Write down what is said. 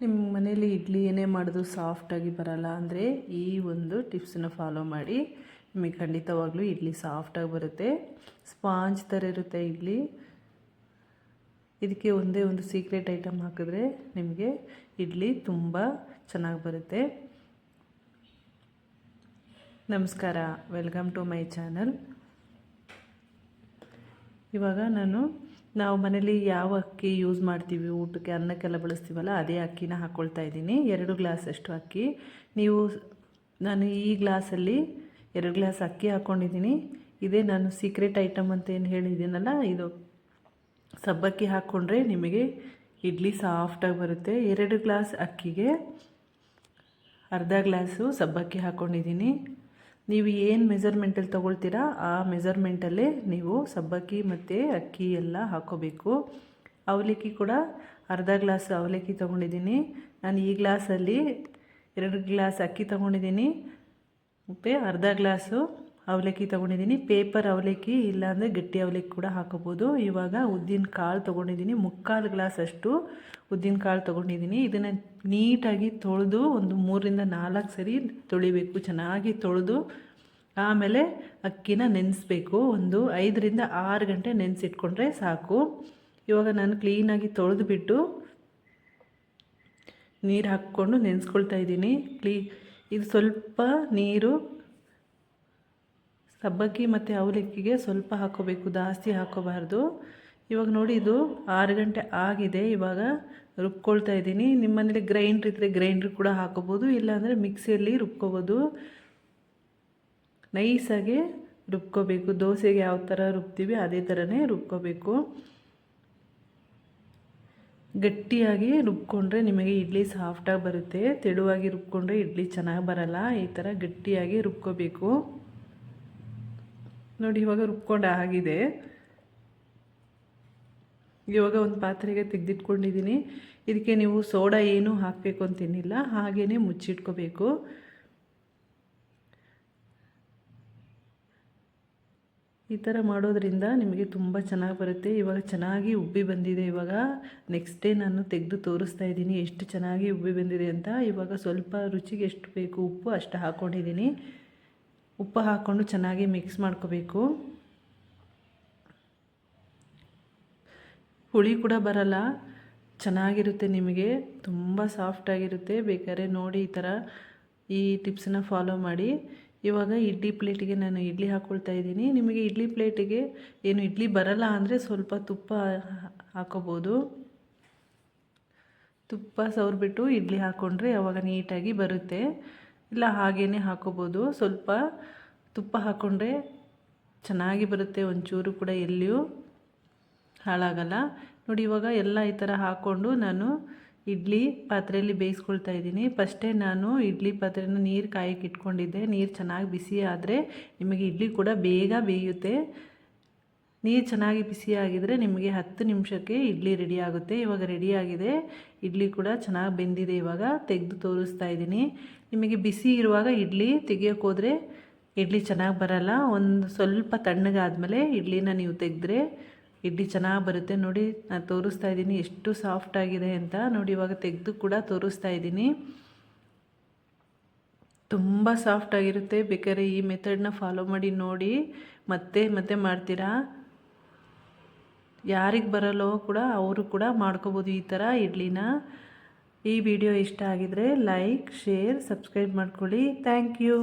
ನಿಮ್ಮ ಮನೇಲಿ ಇಡ್ಲಿ ಏನೇ ಮಾಡಿದ್ರು ಸಾಫ್ಟಾಗಿ ಬರಲ್ಲ ಅಂದರೆ ಈ ಒಂದು ಟಿಪ್ಸನ್ನ ಫಾಲೋ ಮಾಡಿ. ನಿಮಗೆ ಖಂಡಿತವಾಗ್ಲೂ ಇಡ್ಲಿ ಸಾಫ್ಟಾಗಿ ಬರುತ್ತೆ. ಸ್ಪಾಂಜ್ ಥರ ಇರುತ್ತೆ ಇಡ್ಲಿ. ಇದಕ್ಕೆ ಒಂದೇ ಒಂದು ಸೀಕ್ರೆಟ್ ಐಟಮ್ ಹಾಕಿದ್ರೆ ನಿಮಗೆ ಇಡ್ಲಿ ತುಂಬ ಚೆನ್ನಾಗಿ ಬರುತ್ತೆ. ನಮಸ್ಕಾರ ವೆಲ್ಕಮ್ ಟು ಮೈ ಚಾನಲ್ ಇವಾಗ ನಾನು ನಾವು ಮನೇಲಿ ಯಾವ ಅಕ್ಕಿ ಯೂಸ್ ಮಾಡ್ತೀವಿ? ಊಟಕ್ಕೆ ಅನ್ನಕ್ಕೆಲ್ಲ ಬಳಸ್ತೀವಲ್ಲ, ಅದೇ ಅಕ್ಕಿನ ಹಾಕ್ಕೊಳ್ತಾ ಇದ್ದೀನಿ. ಎರಡು ಗ್ಲಾಸ್ ಅಷ್ಟು ಅಕ್ಕಿ. ನೀವು ನಾನು ಈ ಗ್ಲಾಸಲ್ಲಿ ಎರಡು ಗ್ಲಾಸ್ ಅಕ್ಕಿ ಹಾಕ್ಕೊಂಡಿದ್ದೀನಿ ಇದೇ ನಾನು ಸೀಕ್ರೆಟ್ ಐಟಮ್ ಅಂತ ಏನು ಹೇಳಿದ್ದೀನಲ್ಲ, ಇದು ಸಬ್ಬಕ್ಕಿ ಹಾಕ್ಕೊಂಡ್ರೆ ನಿಮಗೆ ಇಡ್ಲಿ ಸಾಫ್ಟಾಗಿ ಬರುತ್ತೆ. ಎರಡು ಗ್ಲಾಸ್ ಅಕ್ಕಿಗೆ ಅರ್ಧ ಗ್ಲಾಸು ಸಬ್ಬಕ್ಕಿ ಹಾಕ್ಕೊಂಡಿದ್ದೀನಿ ನೀವು ಏನು ಮೆಸರ್ಮೆಂಟಲ್ಲಿ ತೊಗೊಳ್ತೀರಾ, ಆ ಮೆಸರ್ಮೆಂಟಲ್ಲೇ ನೀವು ಸಬ್ಬಕ್ಕಿ ಮತ್ತು ಅಕ್ಕಿ ಎಲ್ಲ ಹಾಕೋಬೇಕು. ಅವಲಕ್ಕಿ ಕೂಡ ಅರ್ಧ ಗ್ಲಾಸ್ ಅವಲಕ್ಕಿ ತೊಗೊಂಡಿದ್ದೀನಿ. ನಾನು ಈ ಗ್ಲಾಸಲ್ಲಿ ಎರಡು ಗ್ಲಾಸ್ ಅಕ್ಕಿ ತೊಗೊಂಡಿದ್ದೀನಿ. ಮತ್ತು ಅರ್ಧ ಗ್ಲಾಸು ಅವಲಕ್ಕಿ ತೊಗೊಂಡಿದ್ದೀನಿ. ಪೇಪರ್ ಅವಲಕ್ಕಿ, ಇಲ್ಲಾಂದರೆ ಗಟ್ಟಿ ಅವಲಕ್ಕಿ ಕೂಡ ಹಾಕೋಬೋದು. ಇವಾಗ ಉದ್ದಿನ ಕಾಳು ತೊಗೊಂಡಿದ್ದೀನಿ. ಮುಕ್ಕಾಲು ಗ್ಲಾಸ್ ಅಷ್ಟು ಉದ್ದಿನ ಕಾಳು ತೊಗೊಂಡಿದ್ದೀನಿ. ಇದನ್ನು ನೀಟಾಗಿ ತೊಳೆದು ಒಂದು ಮೂರರಿಂದ ನಾಲ್ಕು ಸರಿ ತೊಳಿಬೇಕು. ಚೆನ್ನಾಗಿ ತೊಳೆದು ಆಮೇಲೆ ಅಕ್ಕಿನ ನೆನೆಸ್ಬೇಕು. ಒಂದು ಐದರಿಂದ ಆರು ಗಂಟೆ ನೆನೆಸಿಟ್ಕೊಂಡ್ರೆ ಸಾಕು. ಇವಾಗ ನಾನು ಕ್ಲೀನಾಗಿ ತೊಳೆದುಬಿಟ್ಟು ನೀರು ಹಾಕ್ಕೊಂಡು ನೆನೆಸ್ಕೊಳ್ತಾ ಇದ್ದೀನಿ. ಕ್ಲೀ ಇದು ಸ್ವಲ್ಪ ನೀರು ಸಬ್ಬಕ್ಕಿ ಮತ್ತು ಅವಲಕ್ಕಿಗೆ ಸ್ವಲ್ಪ ಹಾಕೋಬೇಕು, ಜಾಸ್ತಿ ಹಾಕೋಬಾರ್ದು. ಇವಾಗ ನೋಡಿ ಇದು ಆರು ಗಂಟೆ ಆಗಿದೆ, ಇವಾಗ ರುಬ್ಕೊಳ್ತಾ ಇದ್ದೀನಿ. ನಿಮ್ಮ ಮನೇಲಿ ಗ್ರೈಂಡ್ರ್ ಇದ್ದರೆ ಗ್ರೈಂಡ್ರ್ ಕೂಡ ಹಾಕೋಬೋದು, ಇಲ್ಲಾಂದರೆ ಮಿಕ್ಸಿಯಲ್ಲಿ ರುಬ್ಕೋಬೋದು. ನೈಸಾಗಿ ರುಬ್ಕೋಬೇಕು, ದೋಸೆಗೆ ಯಾವ ಥರ ರುಬ್ತೀವಿ ಅದೇ ಥರನೇ ರುಬ್ಕೋಬೇಕು. ಗಟ್ಟಿಯಾಗಿ ರುಬ್ಕೊಂಡ್ರೆ ನಿಮಗೆ ಇಡ್ಲಿ ಸಾಫ್ಟಾಗಿ ಬರುತ್ತೆ, ತೆಳುವಾಗಿ ರುಬ್ಕೊಂಡ್ರೆ ಇಡ್ಲಿ ಚೆನ್ನಾಗಿ ಬರಲ್ಲ, ಈ ಥರ ಗಟ್ಟಿಯಾಗಿ ರುಬ್ಕೋಬೇಕು. ನೋಡಿ, ಇವಾಗ ರುಬ್ಕೊಂಡು ಆಗಿದೆ. ಇವಾಗ ಒಂದು ಪಾತ್ರೆಗೆ ತೆಗೆದಿಟ್ಕೊಂಡಿದ್ದೀನಿ. ಇದಕ್ಕೆ ನೀವು ಸೋಡಾ ಏನೂ ಹಾಕಬೇಕು ಅಂತೇನಿಲ್ಲ ಹಾಗೇ ಮುಚ್ಚಿಟ್ಕೋಬೇಕು. ಈ ಥರ ಮಾಡೋದ್ರಿಂದ ನಿಮಗೆ ತುಂಬ ಚೆನ್ನಾಗಿ ಬರುತ್ತೆ. ಇವಾಗ ಚೆನ್ನಾಗಿ ಉಬ್ಬಿ ಬಂದಿದೆ ಇವಾಗ. ನೆಕ್ಸ್ಟ್ ಡೇ ನಾನು ತೆಗೆದು ತೋರಿಸ್ತಾ ಇದ್ದೀನಿ ಎಷ್ಟು ಚೆನ್ನಾಗಿ ಉಬ್ಬಿ ಬಂದಿದೆ ಅಂತ. ಇವಾಗ ಸ್ವಲ್ಪ ರುಚಿಗೆ ಎಷ್ಟು ಬೇಕು ಉಪ್ಪು ಅಷ್ಟು ಹಾಕ್ಕೊಂಡಿದ್ದೀನಿ ಉಪ್ಪು ಹಾಕ್ಕೊಂಡು ಚೆನ್ನಾಗಿ ಮಿಕ್ಸ್ ಮಾಡ್ಕೋಬೇಕು. ಹುಳಿ ಕೂಡ ಬರಲ್ಲ. ಚೆನ್ನಾಗಿರುತ್ತೆ ನಿಮಗೆ. ತುಂಬ ಸಾಫ್ಟಾಗಿರುತ್ತೆ ಬೇಕಾದ್ರೆ ನೋಡಿ ಈ ಥರ ಈ ಟಿಪ್ಸನ್ನ ಫಾಲೋ ಮಾಡಿ. ಇವಾಗ ಇಡ್ಲಿ ಪ್ಲೇಟಿಗೆ ನಾನು ಇಡ್ಲಿ ಹಾಕ್ಕೊಳ್ತಾ ಇದ್ದೀನಿ. ನಿಮಗೆ ಇಡ್ಲಿ ಪ್ಲೇಟಿಗೆ ಏನು ಇಡ್ಲಿ ಬರಲ್ಲ ಅಂದರೆ ಸ್ವಲ್ಪ ತುಪ್ಪ ಹಾಕೋಬೋದು. ತುಪ್ಪ ಸವ್ರಿಬಿಟ್ಟು ಇಡ್ಲಿ ಹಾಕ್ಕೊಂಡ್ರೆ ಅವಾಗ ನೀಟಾಗಿ ಬರುತ್ತೆ. ಇಲ್ಲ ಹಾಗೇ ಹಾಕೋಬೋದು. ಸ್ವಲ್ಪ ತುಪ್ಪ ಹಾಕ್ಕೊಂಡ್ರೆ ಚೆನ್ನಾಗಿ ಬರುತ್ತೆ, ಒಂಚೂರು ಕೂಡ ಎಲ್ಲಿಯೂ ಹಾಳಾಗಲ್ಲ. ನೋಡಿ, ಇವಾಗ ಎಲ್ಲ ಈ ಥರ ಹಾಕ್ಕೊಂಡು ನಾನು ಇಡ್ಲಿ ಪಾತ್ರೆಯಲ್ಲಿ ಬೇಯಿಸ್ಕೊಳ್ತಾ ಇದ್ದೀನಿ. ಫಸ್ಟೇ ನಾನು ಇಡ್ಲಿ ಪಾತ್ರೆನ ನೀರು ಕಾಯಕ್ಕೆ ಇಟ್ಕೊಂಡಿದ್ದೆ. ನೀರು ಚೆನ್ನಾಗಿ ಬಿಸಿ ಆದರೆ ನಿಮಗೆ ಇಡ್ಲಿ ಕೂಡ ಬೇಗ ಬೇಯುತ್ತೆ. ನೀರು ಚೆನ್ನಾಗಿ ಬಿಸಿಯಾಗಿದ್ದರೆ ನಿಮಗೆ ಹತ್ತು ನಿಮಿಷಕ್ಕೆ ಇಡ್ಲಿ ರೆಡಿ ಆಗುತ್ತೆ. ಇವಾಗ ರೆಡಿಯಾಗಿದೆ ಇಡ್ಲಿ ಕೂಡ ಚೆನ್ನಾಗಿ ಬೆಂದಿದೆ ಇವಾಗ. ತೆಗೆದು ತೋರಿಸ್ತಾ ಇದ್ದೀನಿ. ನಿಮಗೆ ಬಿಸಿ ಇರುವಾಗ ಇಡ್ಲಿ ತೆಗಿಯೋಕ್ಕೋದ್ರೆ ಇಡ್ಲಿ ಚೆನ್ನಾಗಿ ಬರಲ್ಲ. ಒಂದು ಸ್ವಲ್ಪ ತಣ್ಣಗಾದಮೇಲೆ ಇಡ್ಲಿನ ನೀವು ತೆಗೆದ್ರೆ ಇಡ್ಲಿ ಚೆನ್ನಾಗಿ ಬರುತ್ತೆ. ನೋಡಿ, ನಾನು ತೋರಿಸ್ತಾ ಇದ್ದೀನಿ ಎಷ್ಟು ಸಾಫ್ಟ್ ಆಗಿದೆ ಅಂತ. ನೋಡಿ, ಇವಾಗ ತೆಗೆದು ಕೂಡ ತೋರಿಸ್ತಾ ಇದ್ದೀನಿ. ತುಂಬ ಸಾಫ್ಟಾಗಿರುತ್ತೆ ಬೇಕಾದ್ರೆ ಈ ಮೆಥಡ್ನ ಫಾಲೋ ಮಾಡಿ ನೋಡಿ. ಮತ್ತೆ ಮತ್ತೆ ಮಾಡ್ತೀರಾ? ಯಾರಿಗೆ ಬರಲ್ಲೋ ಕೂಡ ಅವರು ಕೂಡ ಮಾಡ್ಕೋಬೋದು ಈ ಥರ ಇಡ್ಲಿನ. ಈ ವಿಡಿಯೋ ಇಷ್ಟ ಆಗಿದರೆ ಲೈಕ್, ಶೇರ್, ಸಬ್ಸ್ಕ್ರೈಬ್ ಮಾಡ್ಕೊಳ್ಳಿ. Thank you.